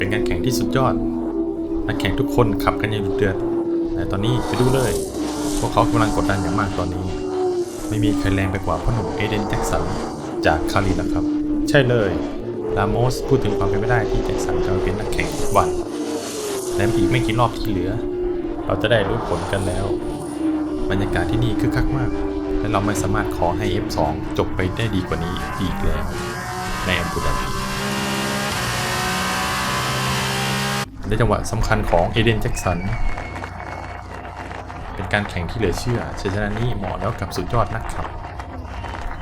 เป็นการแข่งที่สุดยอด นักแข่งทุกคนขับกันอย่างดุเดือดแต่ตอนนี้ไปดูเลย พวกเขากำลังกดดันอย่างมากตอนนี้ ไม่มีใครแรงไปกว่าพ่อหนุ่มเอเดนแจ็คสันจากคาริแล้วครับ ใช่เลยลามอสพูดถึงความเป็นไปได้ที่แจ็คสันจะเป็นนักแข่งวันและอีกไม่กี่รอบที่เหลือ เราจะได้รู้ผลกันแล้ว บรรยากาศที่นี่คึกคักมาก และเราไม่สามารถขอให้ F2 จบไปได้ดีกว่านี้อีกแล้ว ในอัมบูดาบี ในจังหวะสำคัญของเอเดนแจ็คสัน เป็นการแข่งที่เหลือเชื่อชัยชนะนี้เหมาะแล้วกับสุดยอดนักขับ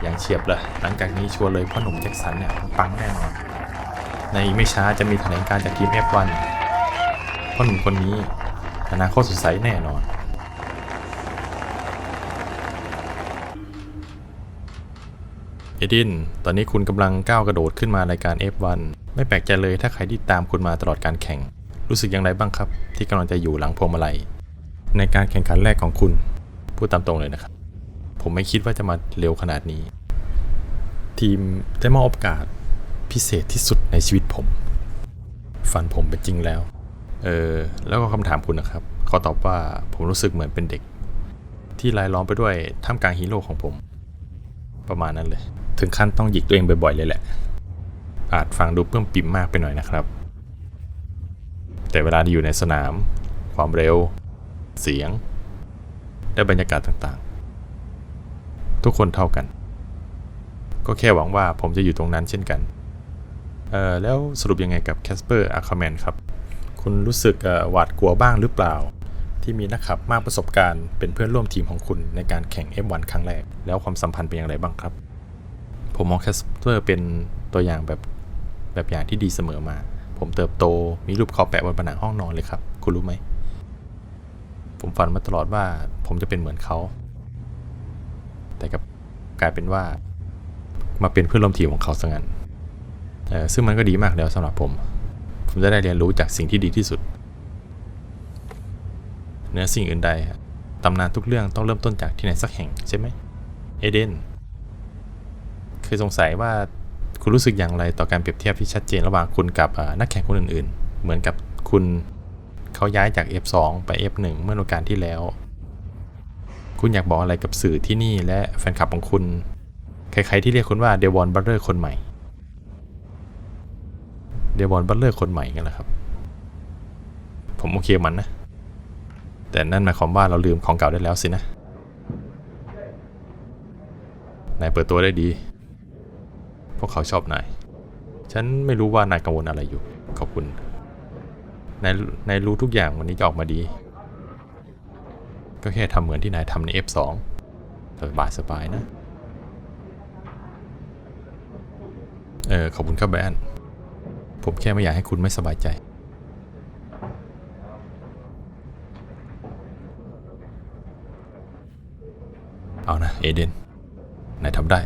อย่างเฉียบเลย หลังจากนี้ชัวร์เลยพ่อหนุ่มแจ็คสันเนี่ยปังแน่นอน ในอีกไม่ช้าจะมีแถลงการจากทีม F1 พ่อหนุ่มคนนี้อนาคตสดใสแน่นอนเอดิน ตอนนี้คุณกำลังก้าวกระโดดขึ้นมารายการ F1 ไม่แปลกใจเลยถ้าใครที่ตามคุณมาตลอดการแข่ง รู้สึกอย่างไรบ้างครับ ที่กำลังจะอยู่หลังพวงมาลัย ในการแข่งขันแรกของคุณพูดตามตรงเลยนะครับ ผมไม่คิดว่าจะมาเร็วขนาดนี้ ทีมได้มอบโอกาสพิเศษที่สุดในชีวิตผม ฝันผมเป็นจริงแล้ว เออแล้วก็คำถามคุณนะครับขอตอบว่าผมรู้สึกเหมือนเป็นเด็ก ที่รายล้อมไปด้วยท่ามกลางฮีโร่ของผม ประมาณนั้นเลย ถึงขั้นต้องหยิกตัวเองบ่อยๆเลยแหละอาจฟังดูเพิ่มปิ่มมากไปหน่อยนะครับ แต่เวลาที่อยู่ในสนาม ความเร็ว เสียง และบรรยากาศต่างๆ ทุกคนเท่ากัน ก็แค่หวังว่าผมจะอยู่ตรงนั้นเช่นกันเอ่อแล้วสรุปยังไงกับแคสเปอร์อาคาแมนครับ คุณรู้สึกหวาดกลัวบ้างหรือเปล่า ที่มีนักขับมากประสบการณ์เป็นเพื่อนร่วมทีมของคุณในการแข่ง F1 ครั้งแรก แล้วความสัมพันธ์เป็นอย่างไรบ้างครับ ผมมองแคสเปอร์เป็นตัวอย่างแบบแบบอย่างที่ดีเสมอมา ผมเติบโตมีรูปเขาแปะบนผนังห้องนอนเลยครับ คุณรู้ไหม ผมฝันมาตลอดว่าผมจะเป็นเหมือนเขา แต่กับกลายเป็นว่า มาเป็นเพื่อนร่วมทีมของเขาซะงั้นซึ่งมันก็ดีมากแล้วสำหรับผม ผมจะได้เรียนรู้จากสิ่งที่ดีที่สุดเหนือสิ่งอื่นใดตำนานทุกเรื่องต้องเริ่มต้นจากที่ไหนสักแห่งใช่ไหมเอเดนเคยสงสัยว่า คุณรู้สึกอย่างไรต่อการเปรียบเทียบที่ชัดเจนระหว่างคุณกับนักแข่งคนอื่นๆ เหมือนกับคุณเขาย้ายจาก F2 ไป F1 เมื่อฤดูกาลที่แล้ว คุณอยากบอกอะไรกับสื่อที่นี่และแฟนคลับของคุณ ใครๆที่เรียกคุณว่าเดวอนบัตเลอร์คนใหม่ เดวอนบัตเลอร์คนใหม่กันแหละครับ ผมโอเคมันนะ แต่นั่นหมายความว่าเราลืมของเก่าได้แล้วสินะ นายเปิดตัวได้ดี พวกเขาชอบนาย ฉันไม่รู้ว่านายกังวลอะไรอยู่ ขอบคุณ นาย นายรู้ทุกอย่างวันนี้จะออกมาดี ก็แค่ทำเหมือนที่นายทำใน F2 สบายสบายนะ เออ ขอบคุณครับแบนผมแค่ไม่อยากให้คุณไม่สบายใจ เอานะ เอเดน นายทำได้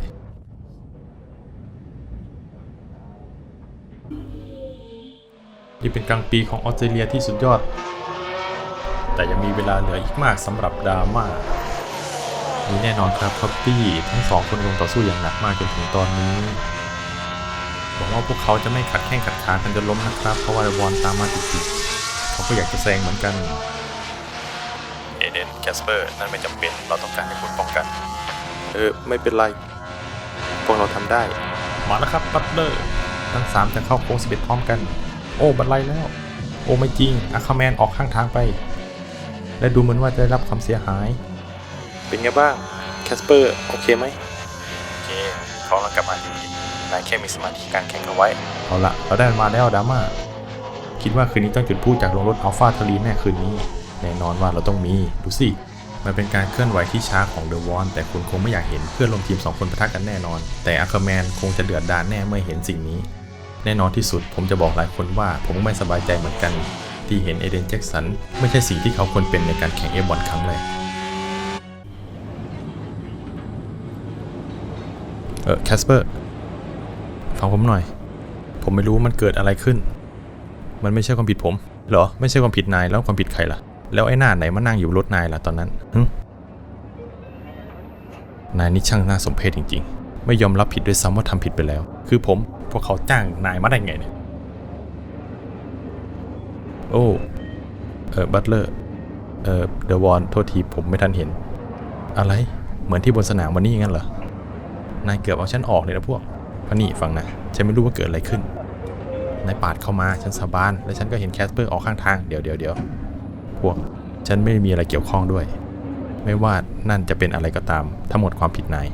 นี่เป็นกลางปีของออสเตรเลียที่สุดยอด แต่ยังมีเวลาเหลืออีกมากสำหรับดราม่ามีแน่นอนครับท็อปปี้ทั้งสองคนกำลังต่อสู้อย่างหนักมากจนถึงตอนนี้หวังว่าพวกเขาจะไม่ขัดแข้งขัดขากันจนล้มนะครับเพราะว่าบอลตามมาติดๆเขาก็อยากจะแซงเหมือนกันเอเดนแคสเปอร์นั่นไม่จำเป็นเราต้องการให้คุณป้องกัน เออ ไม่เป็นไรพวกเราทำได้ มาแล้วครับบัตเลอร์ทั้งสามจะเข้าโค้ง11พร้อมกันโอ้บันไลแล้ว โอ้ไม่จริงอาคาแมนออกข้างทางไป และดูเหมือนว่าจะได้รับความเสียหาย เป็นไงบ้างแคสเปอร์โอเคไหมโอเคเขากำลังกลับมาดีนายแค่มีสมาธิการแข่งเอาไว้ เอาละเราได้มันมาแล้วดราม่าคิดว่าคืนนี้ต้องจุดพูดจากโรงรถอัลฟาทรีแน่คืนนี้แน่นอนว่าเราต้องมีดูสิมันเป็นการเคลื่อนไหวที่ช้าของเดอะวอนแต่คุณคงไม่อยากเห็นเพื่อนร่วมทีม 2 คนปะทะกันแน่นอน แต่อาร์แมนคงจะเดือดดาลแน่เมื่อเห็นสิ่งนี้ แน่นอนที่สุดผมจะบอกหลายคนว่าผมไม่สบายใจเหมือนกัน ที่เห็นเอเดนแจ็กสันไม่ใช่สิ่งที่เขาควรเป็นในการแข่งเอฟบอลครั้งแรกเออแคสเปอร์ฟังผมหน่อย ผมไม่รู้มันเกิดอะไรขึ้น มันไม่ใช่ความผิดผม เหรอ ไม่ใช่ความผิดนายแล้วความผิดใครล่ะ แล้วไอ้หน้าไหนมานั่งอยู่รถนายล่ะตอนนั้นหึนายนี่ช่างน่าสมเพชจริง ๆ ไม่ยอมรับผิดด้วยซ้ำว่าทำผิดไปแล้ว คือผม พวกเขาจ้างนายมาได้ไงเนี่ย โอ้ เออ บัตเลอร์ เออ เดวอน โทษทีผมไม่ทันเห็น อะไร เหมือนที่บนสนามวันนี้งั้นเหรอ นายเกือบเอาฉันออกเลยนะพวกพะนี่ฟังนะ ฉันไม่รู้ว่าเกิดอะไรขึ้น นายปาดเข้ามา ฉันสาบาน และฉันก็เห็นแคสเปอร์ออกข้างทาง เดี๋ยวเดี๋ยวเดี๋ยวพวก ฉันไม่มีอะไรเกี่ยวข้องด้วย ไม่ว่านั่นจะเป็นอะไรก็ตาม ทั้งหมดความผิดนาย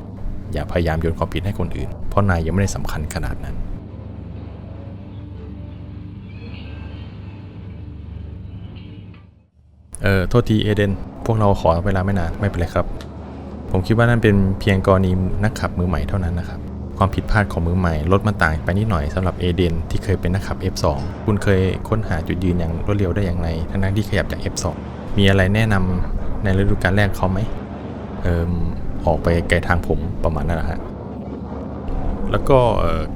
อย่าพยายามโยนความผิดให้คนอื่น เพราะนายยังไม่ได้สำคัญขนาดนั้น เออโทษทีเอเดน พวกเราขอเวลาไม่นานไม่เป็นไรครับ ผมคิดว่านั่นเป็นเพียงกรณีนักขับมือใหม่เท่านั้นนะครับความผิดพลาดของมือใหม่ลดมันต่างไปนิดหน่อยสำหรับเอเดนที่เคยเป็นนักขับ F2 คุณเคยค้นหาจุดยืนอย่างรวดเร็วได้อย่างไรทั้งๆที่ขยับจาก F2 มีอะไรแนะนำในฤดูกาลแรกเขาไหมเอิมออกไปไกลทางผมประมาณนั้นนะฮะแล้วก็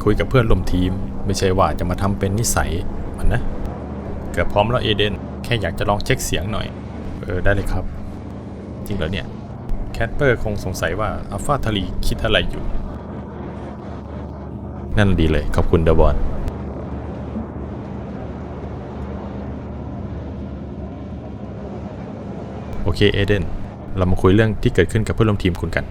คุยกับเพื่อนร่วมทีม ไม่ใช่ว่าจะมาทำเป็นนิสัยมันนะเกือบพร้อมแล้วเอเดน แค่อยากจะลองเช็คเสียงหน่อย เออ ได้เลยครับ จริงเหรอเนี่ย แคทเปอร์คงสงสัยว่าอัลฟาทารีคิดอะไรอยู่ นั่นดีเลย ขอบคุณเดบอนโอเคเอเดน เรามาคุยเรื่องที่เกิดขึ้นกับเพื่อนร่วมทีมคุณกัน